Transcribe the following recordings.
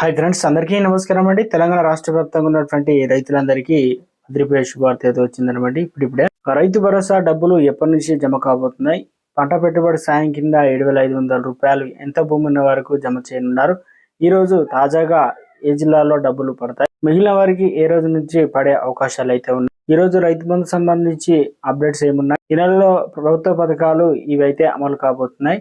Hi friends అందరికీ నమస్కారం అండి. తెలంగాణ రాష్ట్ర వ్యాప్తంగా ఉన్నటువంటి రైతులందరికీ అదిరిపోయే శుభార్త ఏదో వచ్చిందనమాట ఇప్పుడిప్పుడే. రైతు భరోసా డబ్బులు ఎప్పటి నుంచి జమ కాబోతున్నాయి? పంట పెట్టుబడి సాయం కింద ఏడు వేల ఐదు వందల రూపాయలు ఎంత భూమి ఉన్న వరకు జమ చేయనున్నారు? ఈ రోజు తాజాగా ఏ జిల్లాలో డబ్బులు పడతాయి? మిగిలిన వారికి ఏ రోజు నుంచి పడే అవకాశాలు అయితే ఉన్నాయి? ఈ రోజు రైతు బంధు సంబంధించి అప్డేట్స్ ఏమున్నాయి? ఈ నెలలో ప్రభుత్వ పథకాలు ఇవైతే అమలు కాబోతున్నాయి.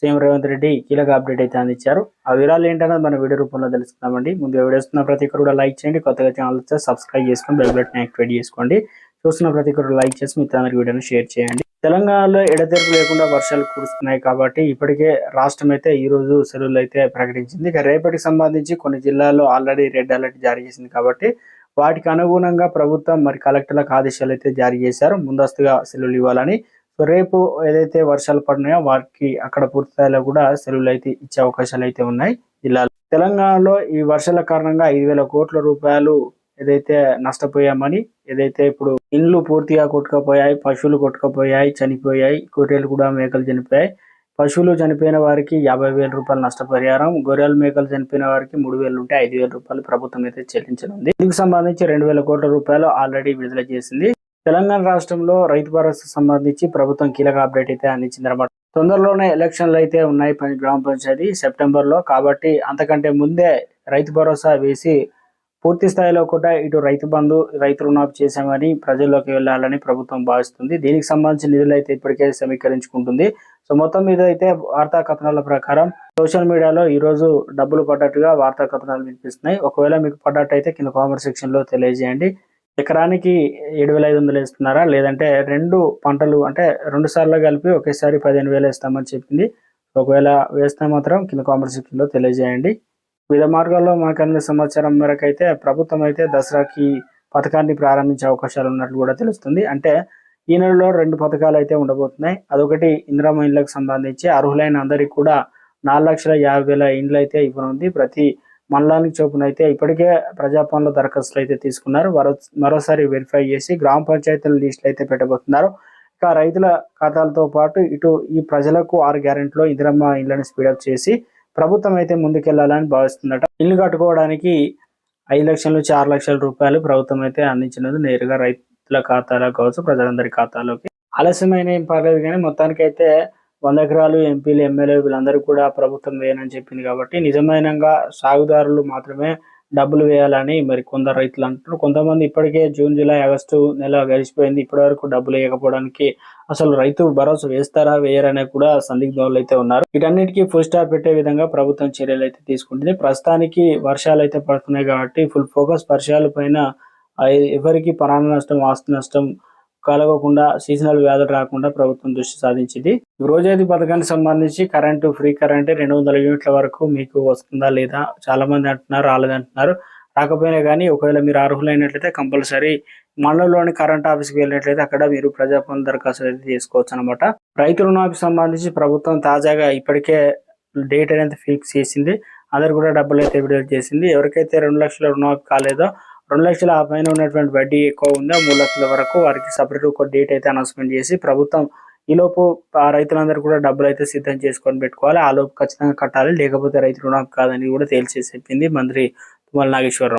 సీఎం రేవంత్ రెడ్డి కీలక అప్డేట్ అయితే అందించారు. ఆ వివరాలు ఏంటన్నది మన వీడియో రూపంలో తెలుసుకుందామండి. ముందు వీడియో వస్తున్న ప్రతి ఒక్కరు కూడా లైక్ చేయండి. కొత్తగా ఛానల్ వస్తే సబ్స్క్రైబ్ చేసుకొని బెల్ బటన్ యాక్టివేట్ చేసుకోండి. చూస్తున్న ప్రతి ఒక్కరు లైక్ చేసి మిత్రులందరికీ వీడియోని షేర్ చేయండి. తెలంగాణలో ఎడతెరపు లేకుండా వర్షాలు కురుస్తున్నాయి కాబట్టి ఇప్పటికే రాష్ట్రం అయితే ఈ రోజు సెలవులు అయితే ప్రకటించింది. ఇక రేపటికి సంబంధించి కొన్ని జిల్లాల్లో ఆల్రెడీ రెడ్ అలర్ట్ జారీ చేసింది కాబట్టి వాటికి అనుగుణంగా ప్రభుత్వం మరి కలెక్టర్లకు ఆదేశాలు అయితే జారీ చేశారు. ముందస్తుగా సెలవులు ఇవ్వాలని సో రేపు ఏదైతే వర్షాలు పడినాయో వారికి అక్కడ పూర్తిస్థాయిలో కూడా సెలవులు అయితే ఇచ్చే అవకాశాలు అయితే ఉన్నాయి. జిల్లాలో తెలంగాణలో ఈ వర్షాల కారణంగా ఐదు వేల కోట్ల రూపాయలు ఏదైతే నష్టపోయామని ఏదైతే ఇప్పుడు ఇండ్లు పూర్తిగా కొట్టుకపోయాయి పశువులు కొట్టుకపోయాయి చనిపోయాయి గొర్రెలు కూడా మేకలు చనిపోయాయి. పశువులు చనిపోయిన వారికి యాభై వేల రూపాయలు నష్టపరిహారం గొర్రెలు మేకలు చనిపోయిన వారికి మూడు వేలు ఉంటే ఐదు వేల రూపాయలు ప్రభుత్వం అయితే చెల్లించనుంది. దీనికి సంబంధించి రెండు వేల కోట్ల రూపాయలు ఆల్రెడీ విడుదల చేసింది. తెలంగాణ రాష్ట్రంలో రైతు భరోసా సంబంధించి ప్రభుత్వం కీలక అప్డేట్ అయితే అందించింది అనమాట తొందరలోనే ఎలక్షన్లు అయితే ఉన్నాయి గ్రామ పంచాయతీ సెప్టెంబర్లో కాబట్టి అంతకంటే ముందే రైతు భరోసా వేసి పూర్తి స్థాయిలో కూడా ఇటు రైతు బంధు రైతు రుణాపు చేశామని ప్రజల్లోకి వెళ్ళాలని ప్రభుత్వం భావిస్తుంది. దీనికి సంబంధించిన నిధులు అయితే ఇప్పటికే సమీకరించుకుంటుంది. సో మొత్తం మీద అయితే వార్తా కథనాల ప్రకారం సోషల్ మీడియాలో ఈ రోజు డబ్బులు పడ్డట్టుగా వార్తా కథనాలు వినిపిస్తున్నాయి. ఒకవేళ మీకు పడ్డట్టు అయితే కింద కామెంట్ సెక్షన్లో తెలియజేయండి. ఎకరానికి ఏడు వేల ఐదు వందలు వేస్తున్నారా? లేదంటే రెండు పంటలు అంటే రెండు సార్లు కలిపి ఒకేసారి పదిహేను వేలు వేస్తామని చెప్పింది. ఒకవేళ వేస్తే మాత్రం కింద కామెంట్ సెక్షన్లో తెలియజేయండి. వివిధ మార్గాల్లో మనకు అందిన సమాచారం మేరకు అయితే ప్రభుత్వం అయితే దసరాకి పథకాన్ని ప్రారంభించే అవకాశాలు ఉన్నట్లు కూడా తెలుస్తుంది. అంటే ఈ నెలలో రెండు పథకాలు అయితే ఉండబోతున్నాయి. అదొకటి ఇందిరామ ఇండ్లకు సంబంధించి అర్హులైన అందరికీ కూడా నాలుగు లక్షల యాభై వేల ఇండ్లు అయితే ఇవ్వనుంది. ప్రతి మండలానికి చొప్పున అయితే ఇప్పటికే ప్రజాపాలన దరఖాస్తులు అయితే తీసుకున్నారు. మరోసారి వెరిఫై చేసి గ్రామ పంచాయతీల లిస్టులు అయితే పెట్టబోతున్నారు. ఇక రైతుల ఖాతాలతో పాటు ఇటు ఈ ప్రజలకు ఆరు గ్యారెంటీలో ఇందిరమ్మ ఇళ్ళను స్పీడప్ చేసి ప్రభుత్వం అయితే ముందుకెళ్ళాలని భావిస్తుందట. ఇల్లు కట్టుకోవడానికి ఐదు లక్షల నుంచి ఆరు లక్షల రూపాయలు ప్రభుత్వం అయితే అందించినది నేరుగా రైతుల ఖాతాలో కావచ్చు ప్రజలందరి ఖాతాలోకి. ఆలస్యమైన ఏం పర్లేదు కానీ మొత్తానికి అయితే వంద ఎకరాలు ఎంపీలు ఎమ్మెల్యే వీళ్ళందరూ కూడా ప్రభుత్వం వేయనని చెప్పింది కాబట్టి నిజమైనంగా సాగుదారులు మాత్రమే డబ్బులు వేయాలని మరి కొందరు రైతులు అంటున్నారు. కొంతమంది ఇప్పటికే జూన్ జూలై ఆగస్టు నెల గడిచిపోయింది. ఇప్పటి వరకు డబ్బులు వేయకపోవడానికి అసలు రైతు భరోసా వేస్తారా వేయరనే కూడా సందిగ్ధంలో అయితే ఉన్నారు. వీటన్నిటికీ ఫుల్ స్టాప్ పెట్టే విధంగా ప్రభుత్వం చర్యలు అయితే తీసుకుంటుంది. ప్రస్తుతానికి వర్షాలు అయితే పడుతున్నాయి కాబట్టి ఫుల్ ఫోకస్ వర్షాల పైన ఎవరికి ప్రాణ నష్టం ఆస్తి నష్టం కలగకుండా సీజనల్ వ్యాధులు రాకుండా ప్రభుత్వం దృష్టి సాధించింది. రోజైదు పథకానికి సంబంధించి కరెంటు ఫ్రీ కరెంట్ రెండు వందల యూనిట్ల వరకు మీకు వస్తుందా లేదా చాలా మంది అంటున్నారు రాలేదంటున్నారు. రాకపోయినా కానీ ఒకవేళ మీరు అర్హులైనట్లయితే కంపల్సరీ మండలంలోని కరెంట్ ఆఫీస్కి వెళ్ళినట్లయితే అక్కడ మీరు ప్రజాపాలన దరఖాస్తు అయితే చేసుకోవచ్చు అనమాట రైతు రుణానికి సంబంధించి ప్రభుత్వం తాజాగా ఇప్పటికే డేట్ అనేది ఫిక్స్ చేసింది. అందరు కూడా డబ్బులు అయితే విడుదల చేసింది. ఎవరికైతే రెండు లక్షల రుణమాఫీ కాలేదో రెండు లక్షల ఆ పైన ఉన్నటువంటి వడ్డీ ఎక్కువ ఉందా? మూడు లక్షల వరకు వారికి సపరేట్ ఒక డేట్ అయితే అనౌన్స్మెంట్ చేసి ప్రభుత్వం ఈలోపు ఆ రైతులందరూ కూడా డబ్బులు అయితే సిద్ధం చేసుకొని పెట్టుకోవాలి. ఆ లోపు ఖచ్చితంగా కట్టాలి. లేకపోతే రైతు రుణం కాదని కూడా తేల్చేసి చెప్పింది మంత్రి తుమ్మల నాగేశ్వరరావు.